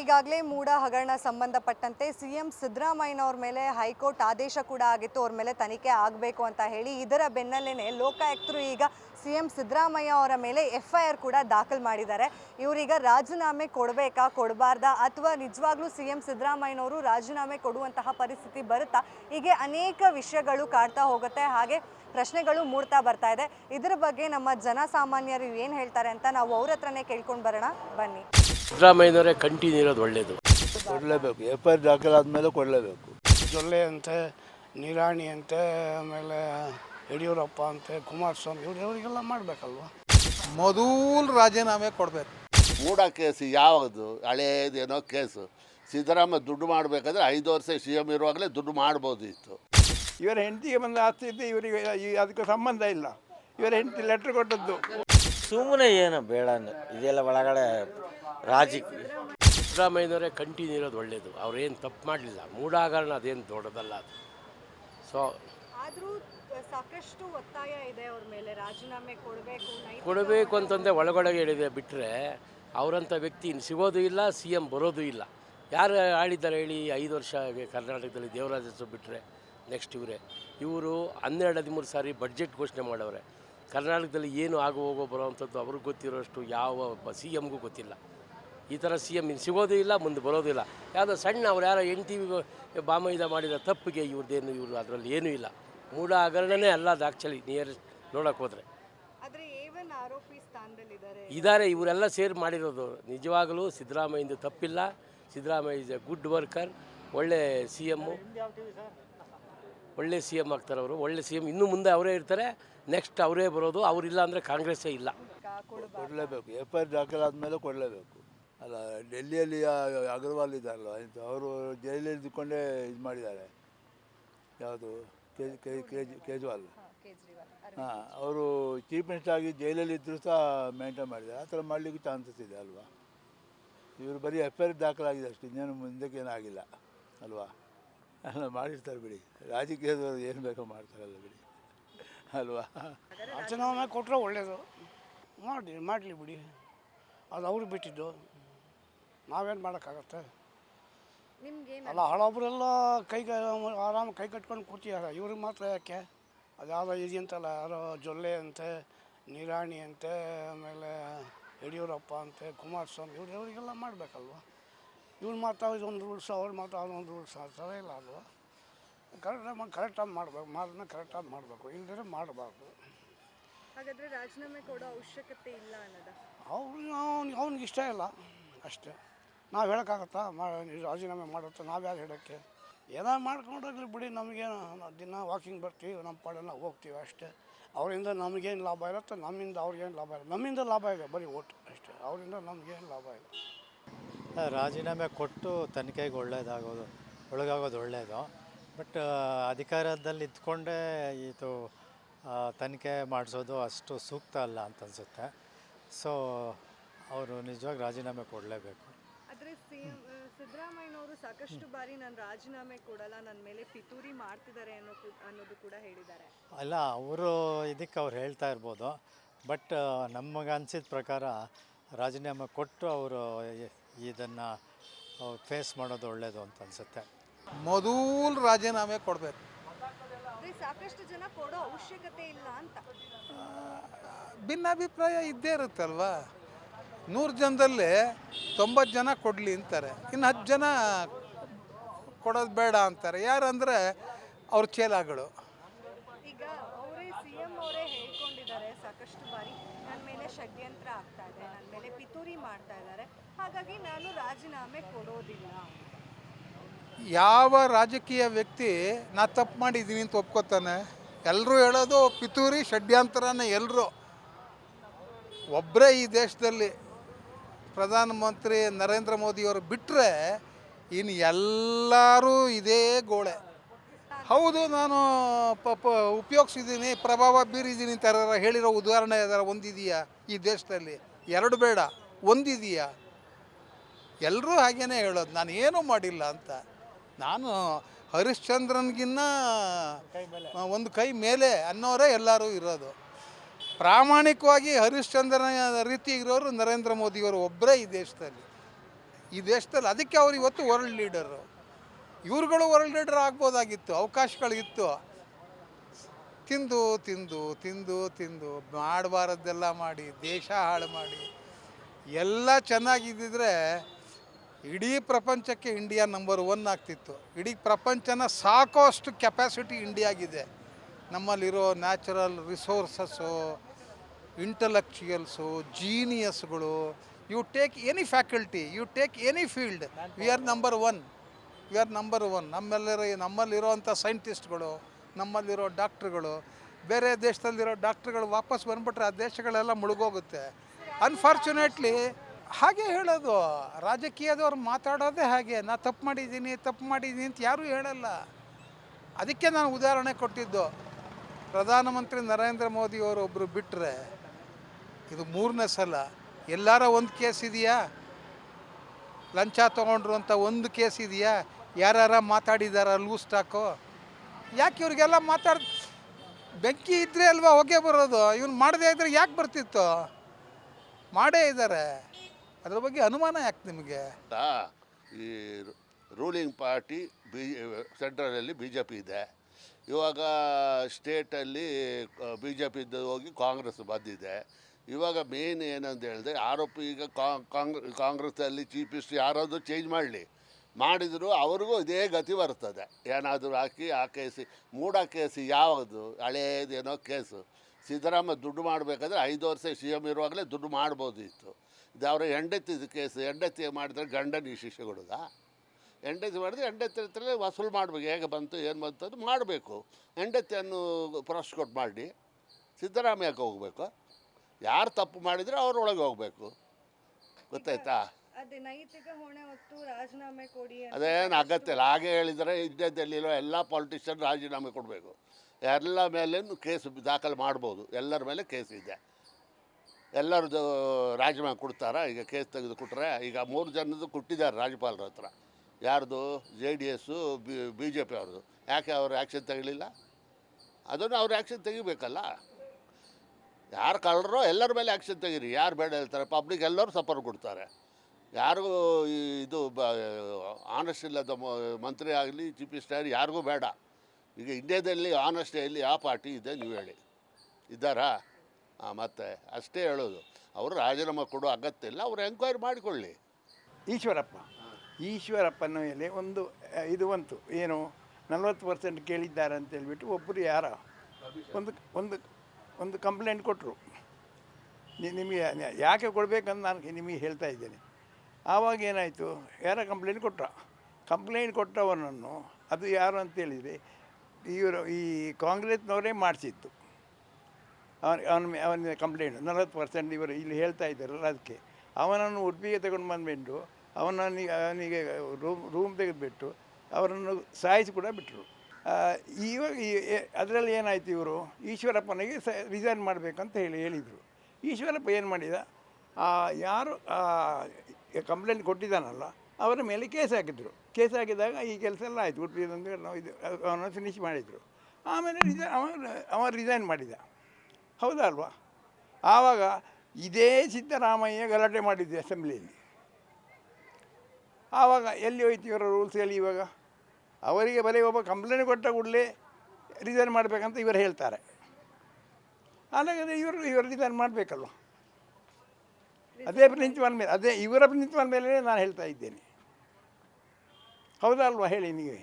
ಈಗಾಗಲೇ ಮೂಡ ಹಗರಣ ಸಂಬಂಧಪಟ್ಟಂತೆ ಸಿ ಎಂ ಸಿದ್ದರಾಮಯ್ಯನವ್ರ ಮೇಲೆ ಹೈಕೋರ್ಟ್ ಆದೇಶ ಕೂಡ ಆಗಿತ್ತು. ಅವ್ರ ಮೇಲೆ ತನಿಖೆ ಆಗಬೇಕು ಅಂತ ಹೇಳಿ ಇದರ ಬೆನ್ನಲ್ಲೇ ಲೋಕಾಯುಕ್ತರು ಈಗ ಸಿ ಎಂ ಸಿದ್ದರಾಮಯ್ಯ ಅವರ ಮೇಲೆ ಎಫ್ ಐ ಆರ್ ಕೂಡ ದಾಖಲು ಮಾಡಿದ್ದಾರೆ. ಇವರೀಗ ರಾಜೀನಾಮೆ ಕೊಡಬೇಕಾ, ಕೊಡಬಾರ್ದಾ ಅಥವಾ ನಿಜವಾಗ್ಲೂ ಸಿ ಎಂ ಸಿದ್ದರಾಮಯ್ಯನವರು ರಾಜೀನಾಮೆ ಕೊಡುವಂತಹ ಪರಿಸ್ಥಿತಿ ಬರುತ್ತಾ? ಹೀಗೆ ಅನೇಕ ವಿಷಯಗಳು ಕಾಡ್ತಾ ಹೋಗುತ್ತೆ. ಹಾಗೆ ಪ್ರಶ್ನೆಗಳು ಮೂಡ್ತಾ ಬರ್ತಾ ಇದೆ. ಇದರ ಬಗ್ಗೆ ನಮ್ಮ ಜನಸಾಮಾನ್ಯರು ಏನು ಹೇಳ್ತಾರೆ ಅಂತ ನಾವು ಅವ್ರ ಹತ್ರನೇ ಕೇಳ್ಕೊಂಡು ಬರೋಣ. ಬನ್ನಿ. ಸಿದ್ದರಾಮಯ್ಯನವರೇ ಕಂಟಿನ್ಯೂ ಇರೋದು ಒಳ್ಳೆಯದು ಕೊಡಲೇಬೇಕು ಎಫ್ ಐ ಆರ್ ದಾಖಲಾದ್ಮೇಲೆ ಕೊಡಲೇಬೇಕು. ಜೊಲ್ಲೆ ಅಂತೆ ನಿರಾಣಿ ಅಂತೆ ಆಮೇಲೆ ಯಡಿಯೂರಪ್ಪ ಅಂತೆ ಕುಮಾರಸ್ವಾಮಿ ಇವ್ರು ಇವರಿಗೆಲ್ಲ ಮಾಡಬೇಕಲ್ವ? ಮೊದಲು ರಾಜೀನಾಮೆ ಕೊಡಬೇಕು. ಮೂಡ ಕೇಸು ಯಾವುದು ಹಳೇದೇನೋ ಕೇಸು. ಸಿದ್ದರಾಮಯ್ಯ ದುಡ್ಡು ಮಾಡಬೇಕಾದ್ರೆ ಐದು ವರ್ಷ ಸಿ ಎಂ ಇರುವಾಗಲೇ ದುಡ್ಡು ಮಾಡ್ಬೋದಿತ್ತು ಇವರ ಹೆಂಡತಿಗೆ ಬಂದ ಆಸ್ತಿ ಇದ್ದು ಇವರಿಗೆ ಈ- ಅದಕ್ಕೆ ಸಂಬಂಧ ಇಲ್ಲ. ಇವರ ಹೆಂಡತಿ ಲೆಟ್ರ್ ಕೊಟ್ಟದ್ದು. ಸುಮ್ಮನೆ ಏನು ಬೇಡ ಅಂದೆ. ಇದೆಲ್ಲ ಒಳಗಡೆ ರಾಜಕೀಯ ಸಿದ್ದರಾಮಯ್ಯನವರೇ ಕಂಟಿನ್ಯೂ ಇರೋದು ಒಳ್ಳೆಯದು ಅವ್ರೇನು ತಪ್ಪು ಮಾಡಲಿಲ್ಲ. ಮೂಡಾಗರಣ ಅದೇನು ದೊಡ್ಡದಲ್ಲ ಅದು. ಸೊ ಆದರೂ ಸಾಕಷ್ಟು ಒತ್ತಾಯ ಇದೆ ಅವ್ರ ಮೇಲೆ. ರಾಜೀನಾಮೆ ಕೊಡಬೇಕು ಕೊಡಬೇಕು ಅಂತಂದರೆ ಒಳಗೊಳಗೆ ಹೇಳಿದೆ ಬಿಟ್ಟರೆ ಅವರಂಥ ವ್ಯಕ್ತಿ ಇನ್ನು ಸಿಗೋದು ಇಲ್ಲ ಸಿ ಎಂ ಬರೋದು ಇಲ್ಲ. ಯಾರು ಆಳಿದ್ದಾರೆ ಹೇಳಿ ಐದು ವರ್ಷ ಕರ್ನಾಟಕದಲ್ಲಿ ದೇವರಾಜ ಬಿಟ್ಟರೆ ನೆಕ್ಸ್ಟ್ ಇವರೇ. ಇವರು ಹನ್ನೆರಡು ಹದಿಮೂರು ಸಾರಿ ಬಡ್ಜೆಟ್ ಘೋಷಣೆ ಮಾಡವ್ರೆ. ಕರ್ನಾಟಕದಲ್ಲಿ ಏನು ಆಗೋ ಹೋಗೋ ಬರೋವಂಥದ್ದು ಅವ್ರಿಗೆ ಗೊತ್ತಿರೋಷ್ಟು ಯಾವ ಸಿ ಎಮ್ಗೂ ಗೊತ್ತಿಲ್ಲ. ಈ ಥರ ಸಿ ಎಂ ಇನ್ನು ಸಿಗೋದು ಇಲ್ಲ ಮುಂದೆ ಬರೋದಿಲ್ಲ ಯಾವುದೋ ಸಣ್ಣ ಅವ್ರು ಯಾರೋ ಎನ್ ಟಿ ವಿಗೂ ಬಾಮೈದ ಮಾಡಿದ ತಪ್ಪಿಗೆ ಇವ್ರದ್ದೇನು ಇವರು ಅದರಲ್ಲಿ ಏನೂ ಇಲ್ಲ. ಮೂಢ ಹಗರಣನೇ ಅಲ್ಲ ಅದು ಆ್ಯಕ್ಚುಲಿ ನಿಯರೆಸ್ಟ್ ನೋಡೋಕೆ ಹೋದರೆ. ಇದ್ದಾರೆ ಇವರೆಲ್ಲ ಸೇರಿ ಮಾಡಿರೋದು. ನಿಜವಾಗಲೂ ಸಿದ್ದರಾಮಯ್ಯಂದು ತಪ್ಪಿಲ್ಲ. Siddaramaiah is a good worker ಒಳ್ಳೆ ಸಿ ಎಮ್ಮು ಒಳ್ಳೆ ಸಿ ಎಂ ಆಗ್ತಾರೆ ಅವರು. ಒಳ್ಳೆ ಸಿ ಎಂ ಇನ್ನು ಮುಂದೆ ಅವರೇ ಇರ್ತಾರೆ. ನೆಕ್ಸ್ಟ್ ಅವರೇ ಬರೋದು. ಅವರಿಲ್ಲ ಅಂದರೆ ಕಾಂಗ್ರೆಸ್ಸೇ ಇಲ್ಲ. ಕೊಡಲೇಬೇಕು. ಎಫ್ ಐ ಆರ್ ದಾಖಲಾದ್ಮೇಲೆ ಕೊಡಲೇಬೇಕು. ಅಲ್ಲ ಡೆಲ್ಲಿಯಲ್ಲಿ ಅಗ್ರವಾಲ್ ಅಗರ್ವಾಲ್ ಇದ್ದಾರಲ್ಲ ಆಯಿತು ಅವರು ಜೈಲಲ್ಲಿ ಇದ್ದುಕೊಂಡೇ ಇದು ಮಾಡಿದ್ದಾರೆ. ಯಾವುದು? ಕೆ ಕೆ ಕೇಜ್ ಕೇಜ್ವಾಲ್ ಹಾಂ ಅವರು ಚೀಫ್ ಮಿನಿಸ್ಟರ್ ಆಗಿ ಜೈಲಲ್ಲಿ ಇದ್ದರೂ ಸಹ ಮೇಂಟೈನ್ ಮಾಡಿದ್ದಾರೆ. ಆ ಥರ ಮಾಡಲಿಕ್ಕೆ ಚಾನ್ಸಸ್ ಇದೆ ಅಲ್ವಾ? ಇವರು ಬರೀ ಎಫ್ ಐ ಆರ್ ದಾಖಲಾಗಿದೆ ಅಷ್ಟು ಇನ್ನೇನು ಮುಂದಕ್ಕೆ ಏನಾಗಿಲ್ಲ ಅಲ್ವಾ? ಅಲ್ಲ ಮಾಡಿರ್ತಾರೆ ಬಿಡಿ. ರಾಜಕೀಯದವರು ಏನು ಬೇಕೋ ಮಾಡ್ತಾರಲ್ಲ ಬಿಡಿ ಅಲ್ವಾ? ಚುನಾವಣೆ ಕೊಟ್ಟರೆ ಒಳ್ಳೆಯದು ಮಾಡಿ ಮಾಡಲಿ ಬಿಡಿ. ಅದು ಅವ್ರಿಗೆ ಬಿಟ್ಟಿದ್ದು. ನಾವೇನು ಮಾಡೋಕ್ಕಾಗತ್ತೆ? ನಿಮಗೆ ಅಲ್ಲ ಹಳೊಬ್ರೆಲ್ಲ ಕೈ ಆರಾಮ ಕೈ ಕಟ್ಕೊಂಡು ಕೂತಿದ್ದಾರೆ ಇವ್ರಿಗೆ ಮಾತ್ರ ಯಾಕೆ? ಅದ್ಯಾವುದೋ ಇದೆಯಂತಲ್ಲ ಯಾರೋ ಜೊಲ್ಲೆ ಅಂತೆ ನಿರಾಣಿ ಅಂತೆ ಆಮೇಲೆ ಯಡಿಯೂರಪ್ಪ ಅಂತೆ ಕುಮಾರಸ್ವಾಮಿ ಇವ್ರು ಇವರಿಗೆಲ್ಲ ಮಾಡಬೇಕಲ್ವ? ಇವ್ರು ಮಾತ್ರ ಇದೊಂದು ರೂಲ್ಸ್ ಅವ್ರು ಮಾತ್ರ ಅದೊಂದು ರೂಲ್ಸ್ ಆ ಥರ ಇಲ್ಲ ಅಲ್ವಾ ಕರೆಕ್ಟಾಗಿ ಕರೆಕ್ಟಾಗಿ ಮಾಡಬೇಕು ಮಾರನ್ನ ಕರೆಕ್ಟಾಗಿ ಮಾಡಬೇಕು ಇಲ್ದಿದ್ರೆ ಮಾಡಬಾರ್ದು. ಹಾಗಾದ್ರೆ ರಾಜೀನಾಮೆ ಕೊಡೋ ಅವಶ್ಯಕತೆ ಇಲ್ಲ ಅನ್ನೋದು? ಅವ್ರು ಅವ್ನಿಗೆ ಅವ್ನಿಗೆ ಇಷ್ಟ ಇಲ್ಲ ಅಷ್ಟೇ. ನಾವು ಹೇಳೋಕ್ಕಾಗತ್ತಾ? ಮಾ ರಾಜೀನಾಮೆ ಮಾಡುತ್ತಾ? ನಾವು ಯಾರು ಹೇಳೋಕ್ಕೆ? ಏನೋ ಮಾಡ್ಕೊಂಡೋಗ್ಲಿ ಬಿಡಿ, ನಮಗೇನು ದಿನ ವಾಕಿಂಗ್ ಬರ್ತೀವಿ ನಮ್ಮ ಪಾಡೆಲ್ಲ ಹೋಗ್ತೀವಿ ಅಷ್ಟೇ. ಅವರಿಂದ ನಮಗೇನು ಲಾಭ ಇರುತ್ತೆ? ನಮ್ಮಿಂದ ಅವ್ರಿಗೇನು ಲಾಭ ಇಲ್ಲ ನಮ್ಮಿಂದ ಲಾಭ ಇದೆ, ಬರೀ ಓಟ್ ಅಷ್ಟೇ. ಅವರಿಂದ ನಮಗೇನು ಲಾಭ ಇಲ್ಲ. ರಾಜೀನಾಮೆ ಕೊಟ್ಟು ತನಿಖೆಗೆ ಒಳ್ಳೇದಾಗೋದು, ಒಳಗಾಗೋದು ಒಳ್ಳೆಯದು ಬಟ್ ಅಧಿಕಾರದಲ್ಲಿ ಇದ್ಕೊಂಡೇ ಇದು ತನಿಖೆ ಮಾಡಿಸೋದು ಅಷ್ಟು ಸೂಕ್ತ ಅಲ್ಲ ಅಂತ ಅನಿಸುತ್ತೆ. ಸೊ ಅವರು ನಿಜವಾಗಿ ರಾಜೀನಾಮೆ ಕೊಡಲೇಬೇಕು. ಆದ್ರೆ ಸಿಎಂ ಸಿದ್ದರಾಮಯ್ಯನವರು ಸಾಕಷ್ಟು ಬಾರಿ ನಾನು ರಾಜೀನಾಮೆ ಕೊಡಲ್ಲ ನನ್ನ ಮೇಲೆ ಪಿತೂರಿ ಮಾಡ್ತಿದ್ದಾರೆ ಅನ್ನೋ ಅನ್ನೋದು ಕೂಡ ಹೇಳಿದ್ದಾರೆ. ಅಲ್ಲ ಅವರು ಇದಕ್ಕೆ ಅವ್ರು ಹೇಳ್ತಾ ಇರ್ಬೋದು ಬಟ್ ನಮಗೆ ಅನಿಸಿದ ಪ್ರಕಾರ ರಾಜೀನಾಮೆ ಕೊಟ್ಟು ಅವರು ಇದನ್ನು ಫೇಸ್ ಮಾಡೋದು ಒಳ್ಳೆಯದು ಅಂತ ಅನಿಸುತ್ತೆ. ಮೊದಲು ರಾಜೀನಾಮೆ ಕೊಡಬೇಕು. ಸಾಕಷ್ಟು ಜನ ಕೊಡೋ ಅವಶ್ಯಕತೆ ಇಲ್ಲ ಅಂತ. ಭಿನ್ನಾಭಿಪ್ರಾಯ ಇದ್ದೇ ಇರುತ್ತಲ್ವಾ? ನೂರು ಜನದಲ್ಲಿ ತೊಂಬತ್ತು ಜನ ಕೊಡಲಿ ಅಂತಾರೆ. ಇನ್ನು ಹತ್ತು ಜನ ಕೊಡೋದು ಬೇಡ ಅಂತಾರೆ. ಯಾರಂದರೆ ಅವ್ರ ಚೇಲಾಗಳು. ಈಗ ಅವರೇ ಸಿಎಂ ಅವರೇ ಹೇಳ್ಕೊಂಡಿದ್ದಾರೆ ಸಾಕಷ್ಟು ಬಾರಿ. ನನ್ನ ಮೇಲೆ ಷಡ್ಯಂತ್ರ ಆಗ್ತಾ ಇದೆ. ನನ್ನ ಮೇಲೆ ಪಿತೂರಿ ಮಾಡ್ತಾ ಇದ್ದಾರೆ. ಹಾಗಾಗಿ ನಾನು ರಾಜೀನಾಮೆ ಕೊಡೋದಿಲ್ಲ. ಯಾವ ರಾಜಕೀಯ ವ್ಯಕ್ತಿ ನಾ ತಪ್ಪು ಮಾಡಿದ್ದೀನಿ ಅಂತ ಒಪ್ಕೋತಾನೆ? ಎಲ್ಲರೂ ಹೇಳೋದು ಪಿತೂರಿ ಷಡ್ಯಂತರನೇ ಎಲ್ಲರೂ ಒಬ್ಬರೇ ಈ ದೇಶದಲ್ಲಿ ಪ್ರಧಾನಮಂತ್ರಿ ನರೇಂದ್ರ ಮೋದಿಯವರು ಬಿಟ್ಟರೆ ಇನ್ನು ಎಲ್ಲರೂ ಇದೇ ಗೋಳೆ. ಹೌದು ನಾನು ಪಾಪ ಉಪಯೋಗಿಸಿದ್ದೀನಿ ಪ್ರಭಾವ ಬೀರಿದ್ದೀನಿ ಅಂತ ಯಾರು ಹೇಳಿರೋ ಉದಾಹರಣೆ ಯಾರು ಒಂದಿದೆಯಾ ಈ ದೇಶದಲ್ಲಿ? ಎರಡು ಬೇಡ ಒಂದಿದೆಯಾ? ಎಲ್ಲರೂ ಹಾಗೇನೆ ಹೇಳೋದು ನಾನು ಏನೂ ಮಾಡಿಲ್ಲ ಅಂತ. ನಾನು ಹರಿಶ್ಚಂದ್ರನ್ಗಿನ್ನ ಒಂದು ಕೈ ಮೇಲೆ ಅನ್ನೋರೇ ಎಲ್ಲರೂ ಇರೋದು. ಪ್ರಾಮಾಣಿಕವಾಗಿ ಹರಿಶ್ಚಂದ್ರನ ರೀತಿ ಇರೋರು ನರೇಂದ್ರ ಮೋದಿಯವರು ಒಬ್ಬರೇ ಈ ದೇಶದಲ್ಲಿ. ಈ ದೇಶದಲ್ಲಿ ಅದಕ್ಕೆ ಅವರು ಇವತ್ತು ವರ್ಲ್ಡ್ ಲೀಡರು ಇವ್ರುಗಳು ವರ್ಲ್ಡ್ ಲೀಡರ್ ಆಗ್ಬೋದಾಗಿತ್ತು, ಅವಕಾಶಗಳಿತ್ತು. ತಿಂದು ತಿಂದು ತಿಂದು ತಿಂದು ಮಾಡಬಾರದ್ದೆಲ್ಲ ಮಾಡಿ, ದೇಶ ಹಾಳು ಮಾಡಿ, ಎಲ್ಲ ಚೆನ್ನಾಗಿದ್ದಿದ್ರೆ ಇಡೀ ಪ್ರಪಂಚಕ್ಕೆ ಇಂಡಿಯಾ ನಂಬರ್ ಒನ್ ಆಗ್ತಿತ್ತು. ಇಡೀ ಪ್ರಪಂಚನ ಸಾಕೋಷ್ಟು ಕೆಪಾಸಿಟಿ ಇಂಡಿಯಾಗಿದೆ ನಮ್ಮಲ್ಲಿರೋ natural resources intellectuals ಜೀನಿಯಸ್ಗಳು you take any faculty you take any field we are number one we are number one ನಮ್ಮಲ್ಲಿರೋ ನಮ್ಮಲ್ಲಿರೋವಂಥ ಸೈಂಟಿಸ್ಟ್ಗಳು ನಮ್ಮಲ್ಲಿರೋ ಡಾಕ್ಟ್ರುಗಳು ಬೇರೆ ದೇಶದಲ್ಲಿರೋ ಡಾಕ್ಟ್ರುಗಳು ವಾಪಸ್ ಬಂದುಬಿಟ್ರೆ ಆ ದೇಶಗಳೆಲ್ಲ ಮುಳುಗೋಗುತ್ತೆ. ಅನ್ಫಾರ್ಚುನೇಟ್ಲಿ ಹಾಗೆ ಹೇಳೋದು. ರಾಜಕೀಯದವ್ರು ಮಾತಾಡೋದೇ ಹಾಗೆ. ನಾ ತಪ್ಪು ಮಾಡಿದ್ದೀನಿ ತಪ್ಪು ಮಾಡಿದ್ದೀನಿ ಅಂತ ಯಾರೂ ಹೇಳಲ್ಲ. ಅದಕ್ಕೆ ನಾನು ಉದಾಹರಣೆ ಕೊಟ್ಟಿದ್ದು. ಪ್ರಧಾನಮಂತ್ರಿ ನರೇಂದ್ರ ಮೋದಿಯವರು ಒಬ್ಬರು ಬಿಟ್ಟರೆ ಇದು ಮೂರನೇ ಸಲ. ಎಲ್ಲಾರ ಒಂದು ಕೇಸ್ ಇದೆಯಾ? ಲಂಚ ತೊಗೊಂಡ್ರು ಅಂತ ಒಂದು ಕೇಸ್ ಇದೆಯಾ? ಯಾರ್ಯಾರ ಮಾತಾಡಿದಾರ ಲೂಸ್ ಸ್ಟಾಕು? ಯಾಕೆ ಇವ್ರಿಗೆಲ್ಲ ಮಾತಾಡ್, ಬೆಂಕಿ ಇದ್ದರೆ ಅಲ್ವಾ ಹೊಗೆ ಬರೋದು? ಇವ್ನು ಮಾಡದೇ ಇದ್ರೆ ಯಾಕೆ ಬರ್ತಿತ್ತು? ಮಾಡೇ ಇದ್ದಾರೆ ಅದ್ರ ಬಗ್ಗೆ ಅನುಮಾನ ಯಾಕೆ ನಿಮಗೆ? ಈ ರೂಲಿಂಗ್ ಪಾರ್ಟಿ ಬಿ, ಸೆಂಟ್ರಲಲ್ಲಿ ಬಿ ಜೆ ಪಿ ಇದೆ. ಇವಾಗ ಸ್ಟೇಟಲ್ಲಿ ಬಿ ಜೆ ಪಿದ್ದು ಹೋಗಿ ಕಾಂಗ್ರೆಸ್ ಬಂದಿದೆ. ಇವಾಗ ಮೇನ್ ಏನಂತ ಹೇಳಿದ್ರೆ ಆರೋಪ ಈಗ ಕಾಂಗ್ರೆಸ್ ಕಾಂಗ್ರೆಸ್ಸಲ್ಲಿ ಚೀಫ್ ಮಿನಿಸ್ಟರ್ ಯಾರಾದರೂ ಚೇಂಜ್ ಮಾಡಲಿ. ಮಾಡಿದರೂ ಅವ್ರಿಗೂ ಇದೇ ಗತಿ ಬರ್ತದೆ. ಏನಾದರೂ ಹಾಕಿ ಆ ಕೇಸಿ ಮೂಡ ಕೇಸ್ ಯಾವುದು? ಹಳೇದೇನೋ ಕೇಸು ಸಿದ್ದರಾಮ ದುಡ್ಡು ಮಾಡಬೇಕಾದ್ರೆ ಐದು ವರ್ಷ ಸಿ ಎಂ ಇರುವಾಗಲೇ ದುಡ್ಡು ಮಾಡ್ಬೋದಿತ್ತು. ಇದು ಅವರ ಹೆಂಡತಿದು ಕೇಸು ಹೆಂಡತಿ ಮಾಡಿದ್ರೆ ಗಂಡನಿಗೆ ಶಿಕ್ಷೆ ಕೊಡೋದಾ? ಹೆಂಡತಿ ಮಾಡಿದ್ರೆ ಹೆಂಡತಿ ಹತ್ರನೇ ವಸೂಲು ಮಾಡಬೇಕು. ಹೇಗೆ ಬಂತು, ಏನು ಬಂತು ಅದು ಮಾಡಬೇಕು. ಹೆಂಡತಿಯನ್ನು ಪ್ರಾಸಿಕ್ಯೂಟ್ ಮಾಡಿ ಸಿದ್ದರಾಮಯ್ಯಕ್ಕೆ ಹೋಗಬೇಕು? ಯಾರು ತಪ್ಪು ಮಾಡಿದರೆ ಅವ್ರೊಳಗೆ ಹೋಗಬೇಕು. ಗೊತ್ತಾಯ್ತಾ? ಅದೇ ನೈತಿಕ ಹೊಣೆ ಹೊತ್ತು ರಾಜೀನಾಮೆ ಕೊಡಿ ಅದೇನು ಅಗತ್ಯ ಇಲ್ಲ ಹಾಗೆ ಹೇಳಿದರೆ ಇಂಡಿಯಾದಲ್ಲಿರೋ ಎಲ್ಲ ಪಾಲಿಟಿಷಿಯನ್ ರಾಜೀನಾಮೆ ಕೊಡಬೇಕು. ಎಲ್ಲ ಮೇಲೇನು ಕೇಸ್ ದಾಖಲು ಮಾಡ್ಬೋದು. ಎಲ್ಲರ ಮೇಲೆ ಕೇಸ್ ಇದೆ. ಎಲ್ಲರದ್ದು ರಾಜೀನಾಮೆ ಕೊಡ್ತಾರಾ? ಈಗ ಕೇಸ್ ತೆಗೆದು ಕೊಟ್ಟರೆ ಈಗ ಮೂರು ಜನದ್ದು ಕೊಟ್ಟಿದ್ದಾರೆ ರಾಜ್ಯಪಾಲರ ಹತ್ರ. ಯಾರ್ದು? J D S B B J P ಅವ್ರದ್ದು. ಯಾಕೆ ಅವರು ಆ್ಯಕ್ಷನ್ ತೆಗಲಿಲ್ಲ? ಅದನ್ನು ಅವ್ರು ಆ್ಯಕ್ಷನ್ ತೆಗಿಬೇಕಲ್ಲ? ಯಾರು ಕಳ್ಳರೋ ಎಲ್ಲರ ಮೇಲೆ ಆ್ಯಕ್ಷನ್ ತೆಗೀರಿ. ಯಾರು ಬೇಡ ಹೇಳ್ತಾರೆ. ಪಬ್ಲಿಕ್ ಎಲ್ಲರೂ ಸಪೋರ್ಟ್ ಕೊಡ್ತಾರೆ. ಯಾರಿಗೂ ಇದು ಬ ಆನೆಸ್ಟ್ ಇಲ್ಲದ ಮಂತ್ರಿ ಆಗಲಿ ಚೀಫ್ ಮಿನಿಸ್ಟರ್ ಯಾರಿಗೂ ಬೇಡ. ಈಗ ಇಂಡಿಯಾದಲ್ಲಿ ಆನೆಸ್ಟ್ ಇಲ್ಲಿ ಆ ಪಾರ್ಟಿ ಇದೆ ನೀವು ಹೇಳಿ. ಇದ್ದಾರಾ? ಹಾಂ ಮತ್ತೆ ಅಷ್ಟೇ ಹೇಳೋದು. ಅವರು ರಾಜೀನಾಮೆ ಕೊಡೋ ಅಗತ್ಯ ಇಲ್ಲ. ಅವರು ಎಂಕ್ವೈರಿ ಮಾಡಿಕೊಳ್ಳಿ. ಈಶ್ವರಪ್ಪ. ಈಶ್ವರಪ್ಪನ ಮೇಲೆ ಒಂದು, ಇದು ಬಂತು. ಏನು, ನಲ್ವತ್ತು ಪರ್ಸೆಂಟ್ ಕೇಳಿದ್ದಾರೆ ಅಂತ ಹೇಳ್ಬಿಟ್ಟು ಒಬ್ಬರು ಯಾರ? ಒಂದು ಒಂದು ಒಂದು ಕಂಪ್ಲೇಂಟ್ ಕೊಟ್ಟರು. ನಿಮಗೆ ಯಾಕೆ ಕೊಡಬೇಕಂತ ನಾನು ನಿಮಗೆ ಹೇಳ್ತಾ ಇದ್ದೇನೆ. ಆವಾಗ ಏನಾಯಿತು, ಯಾರ ಕಂಪ್ಲೇಂಟ್ ಕೊಟ್ಟ ಕಂಪ್ಲೇಂಟ್ ಕೊಟ್ಟವನನ್ನು, ಅದು ಯಾರು ಅಂತೇಳಿದರೆ ಇವರು ಈ ಕಾಂಗ್ರೆಸ್ನವರೇ ಮಾಡಿಸಿತ್ತು ಅವನ ಅವನ ಅವನ ಕಂಪ್ಲೇಂಟ್, ನಲವತ್ತು ಪರ್ಸೆಂಟ್ ಇವರು ಇಲ್ಲಿ ಹೇಳ್ತಾ ಇದ್ದಾರಲ್ಲ ಅದಕ್ಕೆ ಅವನನ್ನು ಉಡುಪಿಗೆ ತಗೊಂಡು ಬಂದುಬಿಟ್ಟು ಅವನಿಗೆ ಅವನಿಗೆ ರೂಮ್ ರೂಮ್ ತೆಗೆದುಬಿಟ್ಟು, ಅವರನ್ನು ಸಾಯಿಸಿ ಕೂಡ ಬಿಟ್ಟರು. ಇವಾಗ ಅದರಲ್ಲಿ ಏನಾಯ್ತು ಇವರು? ಈಶ್ವರಪ್ಪನಿಗೆ ಸ ರಿಸೈನ್ ಮಾಡಬೇಕಂತ ಹೇಳಿ ಹೇಳಿದರು. ಈಶ್ವರಪ್ಪ ಏನು ಮಾಡಿದ? ಯಾರು ಕಂಪ್ಲೇಂಟ್ ಕೊಟ್ಟಿದ್ದಾನಲ್ಲ, ಅವರ ಮೇಲೆ ಕೇಸ್ ಹಾಕಿದ್ರು. ಕೇಸ್ ಹಾಕಿದಾಗ ಈ ಕೆಲಸ ಎಲ್ಲ ಆಯಿತು. ಹುಟ್ಟಿದಂತ ನಾವು ಇದು ಅವನ ಫಿನಿಶ್ ಮಾಡಿದರು. ಆಮೇಲೆ ರಿಸೈ ಅವ ಅವ ರಿಸೈನ್ ಮಾಡಿದ. ಹೌದಾ ಅಲ್ವಾ? ಆವಾಗ ಇದೇ ಸಿದ್ದರಾಮಯ್ಯ ಗಲಾಟೆ ಮಾಡಿದ್ದು ಅಸೆಂಬ್ಲಿಯಲ್ಲಿ. ಆವಾಗ ಎಲ್ಲಿ ಹೋಯ್ತು ಇವರ ರೂಲ್ಸ್ ಹೇಳಿ ಇವಾಗ? ಅವರಿಗೆ ಬರೀ ಒಬ್ಬ ಕಂಪ್ಲೇಂಟ್ ಕೊಟ್ಟ ಕೂಡಲೇ ರಿಸೈನ್ ಮಾಡಬೇಕಂತ ಇವರು ಹೇಳ್ತಾರೆ. ಹಾಗಾದರೆ ಇವರು ಇವರು ರಿಸೈನ್ ಮಾಡಬೇಕಲ್ವ? ಅದೇ ಪ್ರಿನ್ಸಿಪಾಲ್ ಮೇಲೆ, ಅದೇ ಇವರ ಪ್ರಿನ್ಸಿಪಾಲ್ ಮೇಲೆ ನಾನು ಹೇಳ್ತಾ ಇದ್ದೇನೆ. ಹೌದಾ ಹೇಳಿ ನೀವೇ?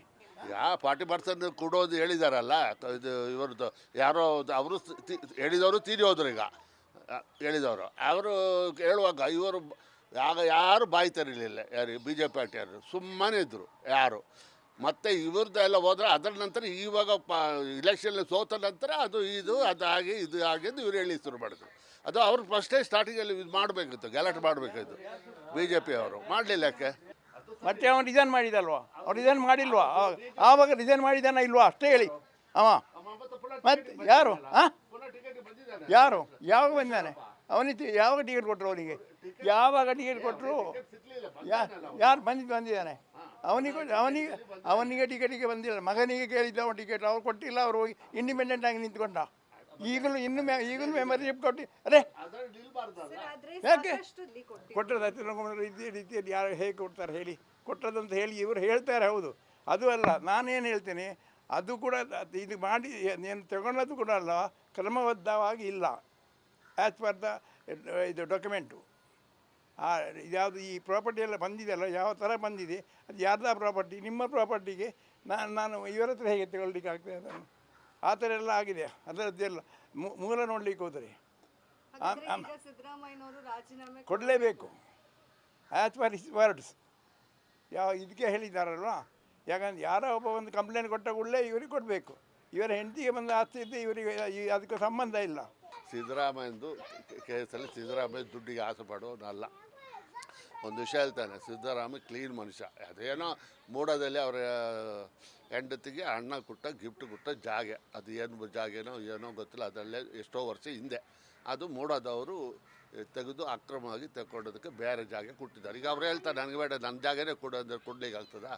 ಯಾ ಫಾರ್ಟಿ ಪರ್ಸೆಂಟ್ ಕೊಡೋದು ಹೇಳಿದಾರಲ್ಲ ಇದು ಇವ್ರದ್ದು ಯಾರೋ ಅವರು ಹೇಳಿದವರು ತೀರಿ ಹೋದ್ರು ಈಗ ಹೇಳಿದವರು. ಅವರು ಹೇಳುವಾಗ ಇವರು ಆಗ ಯಾರು ಬಾಯಿ ತೆರೀಲಿಲ್ಲ ಯಾರು ಬಿ ಜೆ ಪಿ ಪಾರ್ಟಿಯವರು. ಸುಮ್ಮನೆ ಇದ್ದರು ಯಾರು. ಮತ್ತು ಇವ್ರದ್ದು ಎಲ್ಲ ಹೋದ್ರೆ ಅದರ ನಂತರ ಇವಾಗ ಪ ಇಲೆಕ್ಷನ್ ಸೋತ ನಂತರ ಅದು ಇದು, ಅದು ಹಾಗೆ, ಇದು ಹಾಗೆ ಇವ್ರು ಹೇಳಿ ಶುರು ಮಾಡಿದ್ರು. ಅದು ಅವ್ರು ಫಸ್ಟೇ ಸ್ಟಾರ್ಟಿಂಗಲ್ಲಿ ಇದು ಮಾಡಬೇಕಿತ್ತು ಗಲಾಟೆ ಮಾಡಬೇಕಿತ್ತು ಬಿ ಜೆ ಪಿ ಅವರು. ಮಾಡಲಿಲ್ಲ ಯಾಕೆ? ಮತ್ತೆ ಅವನು ರಿಸೈನ್ ಮಾಡಿದಲ್ವಾ? ಅವ್ನು ರಿಸೈನ್ ಮಾಡಿಲ್ವಾ? ಆವಾಗ ರಿಸೈನ್ ಮಾಡಿದಾನ ಇಲ್ವಾ? ಅಷ್ಟೇ ಹೇಳಿ. ಅವ. ಮತ್ತೆ ಯಾರು? ಹಾಂ ಯಾರು? ಯಾವಾಗ ಬಂದಾನೆ? ಅವನಿತ್ತು ಯಾವಾಗ ಟಿಕೆಟ್ ಕೊಟ್ಟರು ಅವನಿಗೆ? ಯಾವಾಗ ಟಿಕೆಟ್ ಕೊಟ್ಟರು ಯಾರು ಬಂದಿದ್ದು, ಬಂದಿದ್ದಾನೆ? ಅವನಿಗೆ ಅವನಿಗೆ ಅವನಿಗೆ ಟಿಕೆಟಿಗೆ ಬಂದಿಲ್ಲ. ಮಗನಿಗೆ ಕೇಳಿದ್ದ ಅವನು ಟಿಕೆಟ್ ಅವ್ರು ಕೊಟ್ಟಿಲ್ಲ ಅವರು ಹೋಗಿ ಇಂಡಿಪೆಂಡೆಂಟ್ ಆಗಿ ನಿಂತ್ಕೊಂಡ. ಈಗಲೂ ಇನ್ನು ಮೆ ಈಗಲೂ ಮೆಮರಿಶಿಪ್ ಕೊಟ್ಟು ಅದೇ ಯಾಕೆ? ಕೊಟ್ಟದ್ದು ಹತ್ತಿರ ಇದೇ ರೀತಿಯಲ್ಲಿ ಯಾರು ಹೇಗೆ ಕೊಡ್ತಾರೆ ಹೇಳಿ. ಕೊಟ್ಟದಂತ ಹೇಳಿ ಇವರು ಹೇಳ್ತಾರೆ ಹೌದು. ಅದು ಅಲ್ಲ ನಾನೇನು ಹೇಳ್ತೇನೆ ಅದು ಕೂಡ ಇದು ಮಾಡಿ ನೀನು ತಗೊಂಡದ್ದು ಕೂಡ ಅಲ್ಲ ಕ್ರಮಬದ್ಧವಾಗಿ ಇಲ್ಲ. ಆ್ಯಸ್ ಪರ್ ದ ಇದು ಡಾಕ್ಯುಮೆಂಟು ಆ ಯಾವುದು ಈ ಪ್ರಾಪರ್ಟಿ ಎಲ್ಲ ಬಂದಿದೆಯಲ್ಲ ಯಾವ ಥರ ಬಂದಿದೆ ಅದು ಯಾರ್ದ ಪ್ರಾಪರ್ಟಿ ನಿಮ್ಮ ಪ್ರಾಪರ್ಟಿಗೆ ನಾನು ನಾನು ಇವರ ಹತ್ರ ಹೇಗೆ ತಗೊಳ್ಳಿಕ್ಕೆ ಆಗ್ತದೆ ಅದನ್ನು ಆ ಥರ ಎಲ್ಲ ಆಗಿದೆ ಅದರದ್ದೆಲ್ಲ ಮೂ- ಮೂಲ ನೋಡಲಿಕ್ಕೆ ಹೋದರೆ. ಕೊಡಲೇಬೇಕು. ಆ್ಯಸ್ ಪರ್ ಇಸ್ ವರ್ಡ್ಸ್ ಯಾವ ಇದಕ್ಕೆ ಹೇಳಿದ್ದಾರಲ್ವ? ಯಾಕಂದ್ರೆ ಯಾರೋ ಒಬ್ಬ ಒಂದು ಕಂಪ್ಲೇಂಟ್ ಕೊಟ್ಟ ಕೂಡಲೇ ಇವರಿಗೆ ಕೊಡಬೇಕು. ಇವರ ಹೆಂಡತಿಗೆ ಬಂದ ಆಸ್ತಿ ಇದ್ದು ಇವರಿಗೆ ಈ- ಅದಕ್ಕೆ ಸಂಬಂಧ ಇಲ್ಲ. ಸಿದ್ದರಾಮಯ್ಯಂದು ಕೇಸಲ್ಲಿ ಸಿದ್ದರಾಮಯ್ಯ ದುಡ್ಡಿಗೆ ಆಸೆ ಪಡೋನಲ್ಲ. ಒಂದು ವಿಷಯ ಹೇಳ್ತಾನೆ ಸಿದ್ದರಾಮ ಕ್ಲೀನ್ ಮನುಷ್ಯ. ಅದೇನೋ ಮೂಡೋದಲ್ಲಿ ಅವರ ಹೆಂಡತಿಗೆ ಅಣ್ಣ ಕೊಟ್ಟ ಗಿಫ್ಟ್ ಕೊಟ್ಟ ಜಾಗೆ. ಅದು ಏನು ಜಾಗೇನೋ ಏನೋ ಗೊತ್ತಿಲ್ಲ, ಅದರಲ್ಲೇ ಎಷ್ಟೋ ವರ್ಷ ಹಿಂದೆ. ಅದು ಮೂಡೋದವರು ತೆಗೆದು ಅಕ್ರಮವಾಗಿ ತಗೊಂಡೋದಕ್ಕೆ ಬೇರೆ ಜಾಗ ಕೊಟ್ಟಿದ್ದಾರೆ. ಈಗ ಅವ್ರು ಹೇಳ್ತಾರೆ, ನನಗೆ ಬೇಡ, ನನ್ನ ಜಾಗನೇ ಕೊಡು ಅಂದರೆ ಕೊಡ್ಲಿಕ್ಕೆ ಆಗ್ತದಾ?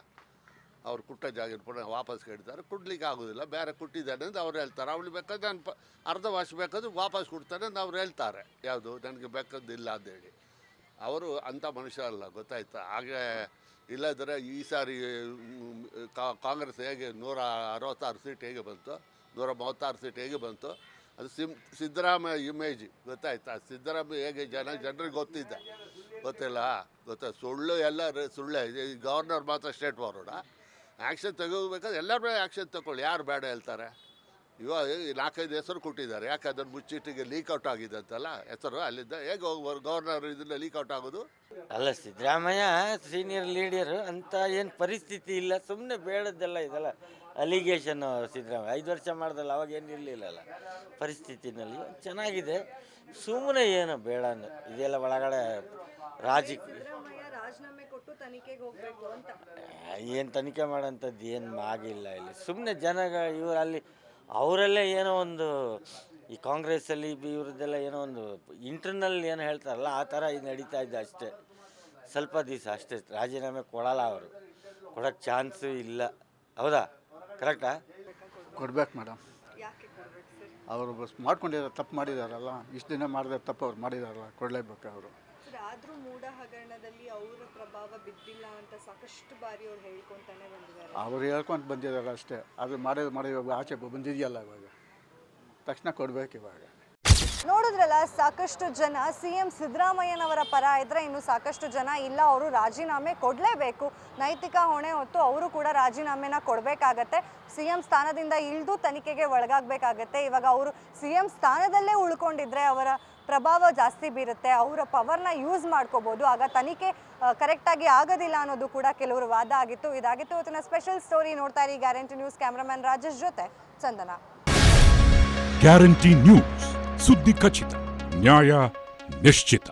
ಅವ್ರು ಕೊಟ್ಟ ಜಾಗ ವಾಪಸ್ ಕೇಳ್ತಾರೆ ಕೊಡ್ಲಿಕ್ಕೆ ಆಗೋದಿಲ್ಲ, ಬೇರೆ ಕೊಟ್ಟಿದ್ದಾನೆ ಅಂತ ಅವ್ರು ಹೇಳ್ತಾರೆ. ಅವ್ಳಿಗೆ ಬೇಕಾದ್ರೆ ನಾನು ಅರ್ಧ ವರ್ಷ ಬೇಕಾದ್ರೆ ವಾಪಸ್ ಕೊಡ್ತಾನೆ ಅಂತ ಅವ್ರು ಹೇಳ್ತಾರೆ. ಯಾವುದು? ನನಗೆ ಬೇಕಾದಿಲ್ಲ ಅಂತೇಳಿ ಅವರು ಅಂಥ ಮನುಷ್ಯ ಅಲ್ಲ, ಗೊತ್ತಾಯ್ತಾ? ಹಾಗೆ ಇಲ್ಲದ್ರೆ ಈ ಸಾರಿ ಕಾಂಗ್ರೆಸ್ ಹೇಗೆ ನೂರ ಅರವತ್ತಾರು ಸೀಟ್ ಹೇಗೆ ಬಂತು, ನೂರ ಮೂವತ್ತಾರು ಸೀಟ್ ಹೇಗೆ ಬಂತು, ಅದು ಸಿಮ್, ಸಿದ್ದರಾಮಯ್ಯ ಇಮೇಜ್, ಗೊತ್ತಾಯ್ತಾ? ಸಿದ್ದರಾಮಯ್ಯ ಹೇಗೆ ಜನ, ಜನರಿಗೆ ಗೊತ್ತಿದ್ದ ಗೊತ್ತಿಲ್ಲ? ಗೊತ್ತಾ? ಸುಳ್ಳು ಎಲ್ಲ ಸುಳ್ಳೆ. ಈ ಗವರ್ನರ್ ಮಾತ್ರ ಸ್ಟೇಟ್ ಫಾರ್ವರ್ಡ? ಆ್ಯಕ್ಷನ್ ತೆಗೋಬೇಕಾದ್ರೆ ಎಲ್ಲರೂ ಆ್ಯಕ್ಷನ್ ತಗೊಳ್ಳಿ. ಯಾರು ಬೇಡ ಹೇಳ್ತಾರೆ? ಇವಾಗ ಈ ನಾಲ್ಕೈದು ಹೆಸರು ಕೊಟ್ಟಿದ್ದಾರೆ. ಯಾಕೆ ಅದನ್ನು ಮುಚ್ಚಿಟ್ಟಿಗೆ ಲೀಕ್ಔಟ್ ಆಗಿದೆ ಅಂತಲ್ಲ? ಹೆಸರು ಅಲ್ಲಿದ್ದ ಹೇಗೆ ಗವರ್ನರ್ ಇದನ್ನ ಲೀಕ್ಔಟ್ ಆಗೋದು? ಅಲ್ಲ ಸಿದ್ದರಾಮಯ್ಯ ಸೀನಿಯರ್ ಲೀಡರು ಅಂತ ಏನು ಪರಿಸ್ಥಿತಿ ಇಲ್ಲ. ಸುಮ್ಮನೆ ಬೇಡದ್ದೆಲ್ಲ ಇದೆಲ್ಲ. ಅಲಿಗೇಷನ್ ಸಿದ್ದರಾಮಯ್ಯ. ಐದು ವರ್ಷ ಮಾಡ್ದಲ್ಲ ಅವಾಗ ಏನು ಇರಲಿಲ್ಲಲ್ಲ. ಪರಿಸ್ಥಿತಿನಲ್ಲಿ ಚೆನ್ನಾಗಿದೆ. ಸುಮ್ಮನೆ ಏನು ಬೇಡ. ಇದೆಲ್ಲ ಒಳಗಡೆ ರಾಜಕೀಯ ಸಿದ್ದರಾಮಯ್ಯ ರಾಜೀನಾಮೆ ಕೊಟ್ಟು ತನಿಖೆಗೆ ಹೋಗ್ಬೇಕು ಅಂತ. ಏನು ತನಿಖೆ ಮಾಡೋಂಥದ್ದು ಏನು ಆಗಿಲ್ಲ ಇಲ್ಲಿ. ಸುಮ್ಮನೆ ಜನಗಳು ಇವರು ಅಲ್ಲಿ ಅವರಲ್ಲೇ ಏನೋ ಒಂದು ಈ ಕಾಂಗ್ರೆಸ್ಸಲ್ಲಿ ಇವ್ರದ್ದೆಲ್ಲ ಏನೋ ಒಂದು ಇಂಟರ್ನಲ್ ಏನು ಹೇಳ್ತಾರಲ್ಲ ಆ ಥರ ಇದು ನಡೀತಾ ಇದೆ ಅಷ್ಟೇ. ಸ್ವಲ್ಪ ದಿವಸ ಅಷ್ಟೇ ರಾಜೀನಾಮೆ ಕೊಡಲ್ಲ ಅವರು. ಕೊಡೋಕ್ಕೆ ಚಾನ್ಸು ಇಲ್ಲ. ಹೌದಾ? ಕರೆಕ್ಟಾ? ಕೊಡ್ಬೇಕು ಮೇಡಮ್. ಯಾಕೆ ಕೊಡ್ಬೇಕು ಸರ್? ಅವರು ಬಸ್ ಮಾಡ್ಕೊಂಡಿರೋ ತಪ್ಪು ಮಾಡಿದಾರಲ್ಲ. ಇಷ್ಟು ದಿನ ಮಾಡಿದ ತಪ್ಪು ಅವ್ರು ಮಾಡಿದಾರಲ್ಲ ಕೊಡಲೇಬೇಕು ಅವರು. ಸರ್ ಆದ್ರೂ ಮೂಢ ಹಗರಣದಲ್ಲಿ ಅವರ ಪ್ರಭಾವ ಬಿದ್ದಿಲ್ಲ ಅಂತ ಸಾಕಷ್ಟು ಬಾರಿ ಅವ್ರು ಹೇಳ್ಕೊಂತಾನೆ ಬಂದಿದ್ದಾರೆ. ಅವ್ರು ಹೇಳ್ಕೊಂಡು ಬಂದಿದ್ದಾರೆ ಅಷ್ಟೇ. ಅದು ಮಾಡಿದ ಮಾಡಿ ಇವಾಗ ಆಚೆ ಬಂದಿದೆಯಲ್ಲ ಇವಾಗ. ತಕ್ಷಣ ಕೊಡ್ಬೇಕು ಇವಾಗ. ನೋಡಿದ್ರಲ್ಲ ಸಾಕಷ್ಟು ಜನ ಸಿ ಎಂ ಸಿದ್ದರಾಮಯ್ಯನವರ ಪರ ಇದ್ರೆ ಇನ್ನು ಸಾಕಷ್ಟು ಜನ ಇಲ್ಲ ಅವರು ರಾಜೀನಾಮೆ ಕೊಡಲೇಬೇಕು. ನೈತಿಕ ಹೊಣೆ ಹೊತ್ತು ಅವರು ಕೂಡ ರಾಜೀನಾಮೆನ ಕೊಡಬೇಕಾಗತ್ತೆ. ಸಿ ಎಂ ಸ್ಥಾನದಿಂದ ಇಳಿದು ತನಿಖೆಗೆ ಒಳಗಾಗಬೇಕಾಗತ್ತೆ. ಇವಾಗ ಅವರು ಸಿ ಎಂ ಸ್ಥಾನದಲ್ಲೇ ಉಳ್ಕೊಂಡಿದ್ರೆ ಅವರ ಪ್ರಭಾವ ಜಾಸ್ತಿ ಬೀರುತ್ತೆ, ಅವರ ಪವರ್ನ ಯೂಸ್ ಮಾಡ್ಕೋಬೋದು. ಆಗ ತನಿಖೆ ಕರೆಕ್ಟಾಗಿ ಆಗೋದಿಲ್ಲ ಅನ್ನೋದು ಕೂಡ ಕೆಲವರು ವಾದ ಆಗಿತ್ತು. ಇದಾಗಿತ್ತು ಇವತ್ತಿನ ಸ್ಪೆಷಲ್ ಸ್ಟೋರಿ ನೋಡ್ತಾ ಇರಿ ಗ್ಯಾರಂಟಿ ನ್ಯೂಸ್ ಕ್ಯಾಮ್ರಾಮನ್ ರಾಜೇಶ್ ಜೊತೆ ಚಂದನ. ಗ್ಯಾರಂಟಿ ನ್ಯೂಸ್ ಸುದ್ದಿ ಖಚಿತ, ನ್ಯಾಯ ನಿಶ್ಚಿತ.